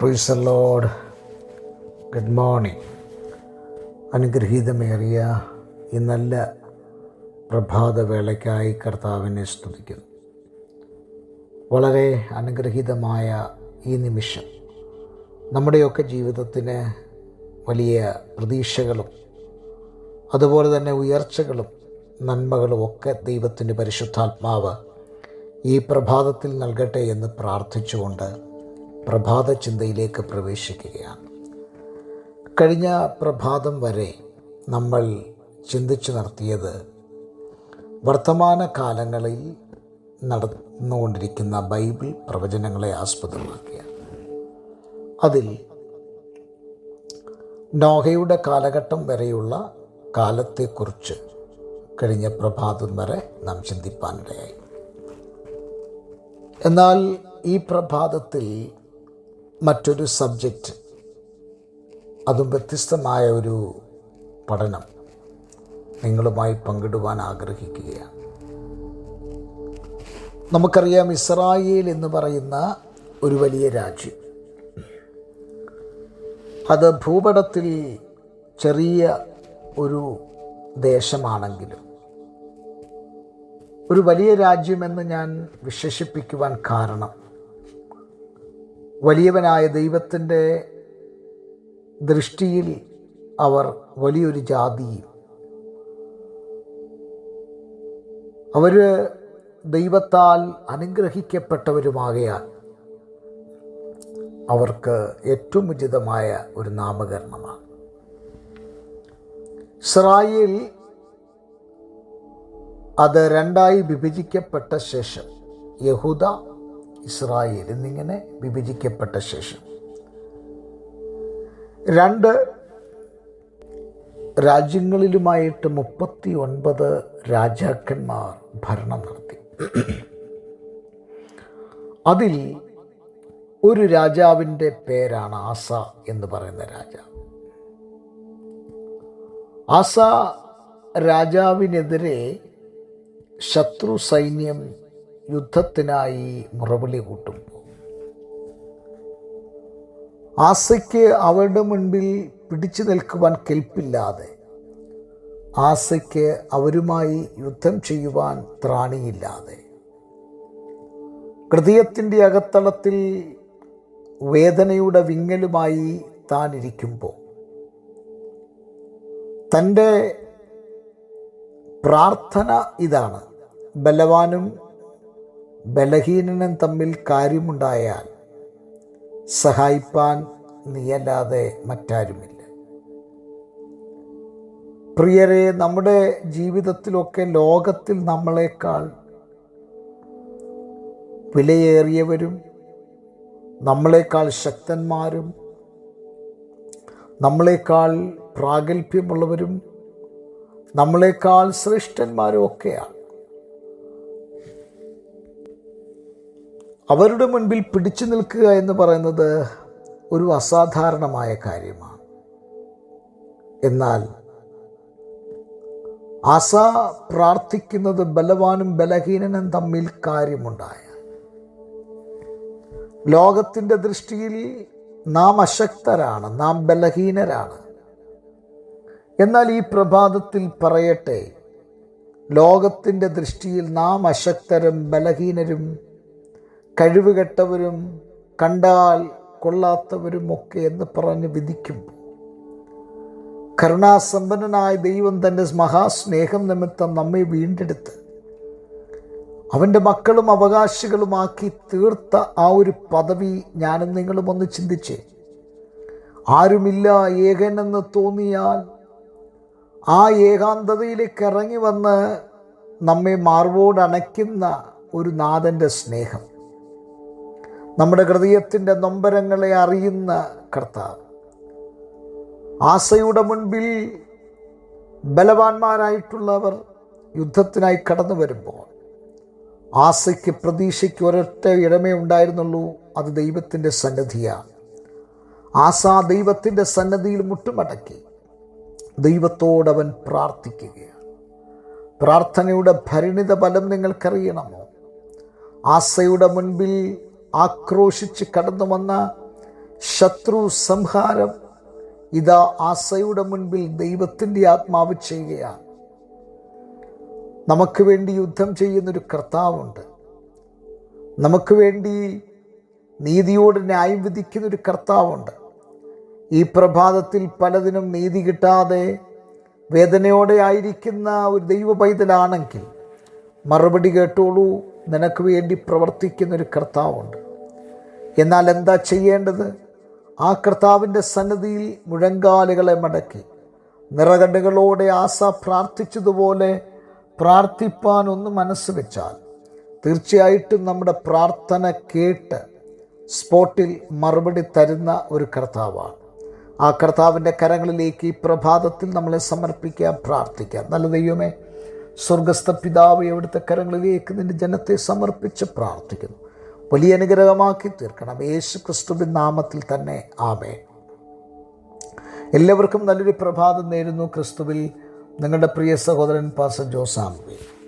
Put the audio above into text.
Price lord good morning അനുഗ്രഹീതമേറിയ ഈ നല്ല പ്രഭാതവേളയ്ക്കായി കർത്താവിനെ സ്തുതിക്കുന്നു. വളരെ അനുഗ്രഹീതമായ ഈ നിമിഷം നമ്മുടെയൊക്കെ ജീവിതത്തിന് വലിയ പ്രതീക്ഷകളും അതുപോലെ തന്നെ ഉയർച്ചകളും നന്മകളും ഒക്കെ ദൈവത്തിന്റെ പരിശുദ്ധാത്മാവ് ഈ പ്രഭാതത്തിൽ നൽകട്ടെ എന്ന് പ്രാർത്ഥിച്ചുകൊണ്ട് പ്രഭാത ചിന്തയിലേക്ക് പ്രവേശിക്കുകയാണ്. കഴിഞ്ഞ പ്രഭാതം വരെ നമ്മൾ ചിന്തിച്ചു നടത്തിയത് വർത്തമാന കാലങ്ങളിൽ നടന്നുകൊണ്ടിരിക്കുന്ന ബൈബിൾ പ്രവചനങ്ങളെ ആസ്പദമാക്കിയാണ്. അതിൽ നോഹയുടെ കാലഘട്ടം വരെയുള്ള കാലത്തെക്കുറിച്ച് കഴിഞ്ഞ പ്രഭാതം വരെ നാം ചിന്തിപ്പാനിടയായി. എന്നാൽ ഈ പ്രഭാതത്തിൽ മറ്റൊരു സബ്ജക്റ്റ് അതും വ്യത്യസ്തമായ ഒരു പഠനം നിങ്ങളുമായി പങ്കിടുവാൻ ആഗ്രഹിക്കുകയാണ്. നമുക്കറിയാം ഇസ്രായേൽ എന്ന് പറയുന്ന ഒരു വലിയ രാജ്യം. അത് ഭൂപടത്തിൽ ചെറിയ ഒരു ദേശമാണെങ്കിലും ഒരു വലിയ രാജ്യമെന്ന് ഞാൻ വിശേഷിപ്പിക്കുവാൻ കാരണം വലിയവനായ ദൈവത്തിന്റെ ദൃഷ്ടിയിൽ അവർ വലിയൊരു ജാതിയും അവർ ദൈവത്താൽ അനുഗ്രഹിക്കപ്പെട്ടവരുമാകയാൽ അവർക്ക് ഏറ്റവും ഉചിതമായ ഒരു നാമകരണമാണ്. ഇസ്രായേൽ അത് രണ്ടായി വിഭജിക്കപ്പെട്ട ശേഷം യഹൂദ ഇസ്രായേൽ എന്നിങ്ങനെ വിഭജിക്കപ്പെട്ട ശേഷം. രണ്ട് രാജ്യങ്ങളിലുമായിട്ട് മുപ്പത്തി ഒൻപത് രാജാക്കന്മാർ ഭരണം നടത്തി. അതിൽ ഒരു രാജാവിന്റെ പേരാണ് ആസ എന്ന് പറയുന്ന രാജാവ്. ആസ രാജാവിനെതിരെ ശത്രു സൈന്യം യുദ്ധത്തിനായി മുറവിളി കൂട്ടും ആസയ്ക്ക് അവരുടെ മുൻപിൽ പിടിച്ചു നിൽക്കുവാൻ കെൽപ്പില്ലാതെ ആസയ്ക്ക് അവരുമായി യുദ്ധം ചെയ്യുവാൻ ത്രാണിയില്ലാതെ. ഹൃദയത്തിന്റെ അകത്തളത്തിൽ വേദനയുടെ വിങ്ങലുമായി താൻ ഇരിക്കുമ്പോൾ തന്റെ പ്രാർത്ഥന ഇതാണ്. ബലവാനും ബലഹീനനും തമ്മിൽ കാര്യമുണ്ടായാൽ സഹായിപ്പാൻ നീയല്ലാതെ മറ്റാരുമില്ല. പ്രിയരെ നമ്മുടെ ജീവിതത്തിലൊക്കെ ലോകത്തിൽ നമ്മളെക്കാൾ വിലയേറിയവരും നമ്മളെക്കാൾ ശക്തന്മാരും നമ്മളെക്കാൾ പ്രാഗൽഭ്യമുള്ളവരും നമ്മളെക്കാൾ ശ്രേഷ്ഠന്മാരും ഒക്കെയാണ്. അവരുടെ മുൻപിൽ പിടിച്ചു നിൽക്കുക എന്ന് പറയുന്നത് ഒരു അസാധാരണമായ കാര്യമാണ്. എന്നാൽ ആസ പ്രാർത്ഥിക്കുന്നത് ബലവാനും ബലഹീനനും തമ്മിൽ കാര്യമുണ്ടായ ലോകത്തിന്റെ ദൃഷ്ടിയിൽ നാം അശക്തരാണ് നാം ബലഹീനരാണ്. എന്നാൽ ഈ പ്രഭാതത്തിൽ പറയട്ടെ ലോകത്തിന്റെ ദൃഷ്ടിയിൽ നാം അശക്തരും ബലഹീനരും കഴിവുകെട്ടവരും കണ്ടാൽ കൊള്ളാത്തവരും ഒക്കെ എന്ന് പറഞ്ഞ് വിധിക്കുമ്പോൾ കരുണാസമ്പന്നനായ ദൈവം തന്റെ മഹാസ്നേഹം നിമിത്തം നമ്മെ വീണ്ടെടുത്ത് അവന്റെ മക്കളും അവകാശികളുമാക്കി തീർത്ത ആ ഒരു പദവി ഞാനും നിങ്ങളും ഒന്ന് ചിന്തിച്ചേ. ആരുമില്ല ഏകനെന്ന് തോന്നിയാൽ ആ ഏകാന്തതയിലേക്ക് ഇറങ്ങി വന്ന് നമ്മെ മാർവോടണയ്ക്കുന്ന ഒരു നാഥന്റെ സ്നേഹം. നമ്മുടെ ഹൃദയത്തിന്റെ നൊമ്പരങ്ങളെ അറിയുന്ന കർത്താവ്. ആസയുടെ മുൻപിൽ ബലവാന്മാരായിട്ടുള്ളവർ യുദ്ധത്തിനായി കടന്നു വരുമ്പോൾ ആസയ്ക്ക് പ്രതീക്ഷയ്ക്ക് ഒരൊറ്റ ഇടമേ ഉണ്ടായിരുന്നുള്ളൂ അത് ദൈവത്തിന്റെ സന്നദ്ധിയാണ് ആസ ദൈവത്തിന്റെ സന്നദ്ധിയിൽ മുട്ടുമടക്കി ദൈവത്തോടവൻ പ്രാർത്ഥിക്കുകയാണ്. പ്രാർത്ഥനയുടെ പരിണിത ഫലം നിങ്ങൾക്കറിയണമോ? ആസയുടെ മുൻപിൽ ആക്രോശിച്ച് കടന്നു വന്ന ശത്രു സംഹാരം ഇതാ ആസയുടെ മുൻപിൽ ദൈവത്തിന്റെ ആത്മാവ് ചെയ്യുകയാണ്. നമുക്ക് വേണ്ടി യുദ്ധം ചെയ്യുന്നൊരു കർത്താവുണ്ട്. നമുക്ക് വേണ്ടി നീതിയോട് ന്യായം വിധിക്കുന്നൊരു കർത്താവുണ്ട്. ഈ പ്രഭാതത്തിൽ പലതിനും നീതി കിട്ടാതെ വേദനയോടെ ആയിരിക്കുന്ന ഒരു ദൈവ പൈതലാണെങ്കിൽ മറുപടി കേട്ടോളൂ. നിനക്ക് വേണ്ടി പ്രവർത്തിക്കുന്നൊരു കർത്താവുണ്ട്. എന്നാൽ എന്താ ചെയ്യേണ്ടത്? ആ കർത്താവിന്റെ സന്നദ്ധിയിൽ മുഴങ്കാലുകളെ മടക്കി. നിറകണ്ണുകളോടെ ആസ പ്രാർത്ഥിച്ചതുപോലെ പ്രാർത്ഥിപ്പാനൊന്ന് മനസ്സ് വെച്ചാൽ തീർച്ചയായിട്ടും നമ്മുടെ പ്രാർത്ഥന കേട്ട് സ്പോട്ടിൽ മറുപടി തരുന്ന ഒരു കർത്താവാണ്. ആ കർത്താവിന്റെ കരങ്ങളിലേക്ക് ഈ പ്രഭാതത്തിൽ നമ്മളെ സമർപ്പിക്കാൻ പ്രാർത്ഥിക്കാം. നല്ല ദൈവമേ സ്വർഗസ്ഥ പിതാവ് എവിടുത്തെ കരങ്ങളിലേക്ക് നിന്റെ ജനത്തെ സമർപ്പിച്ച് പ്രാർത്ഥിക്കുന്നു. വലിയ അനുഗ്രഹമാക്കി തീർക്കണം. യേശു ക്രിസ്തുവിൻ നാമത്തിൽ തന്നെ. ആമേ എല്ലാവർക്കും നല്ലൊരു പ്രഭാതം നേരുന്നു ക്രിസ്തുവിൽ. നിങ്ങളുടെ പ്രിയ സഹോദരൻ പാസ ജോസാമ്പി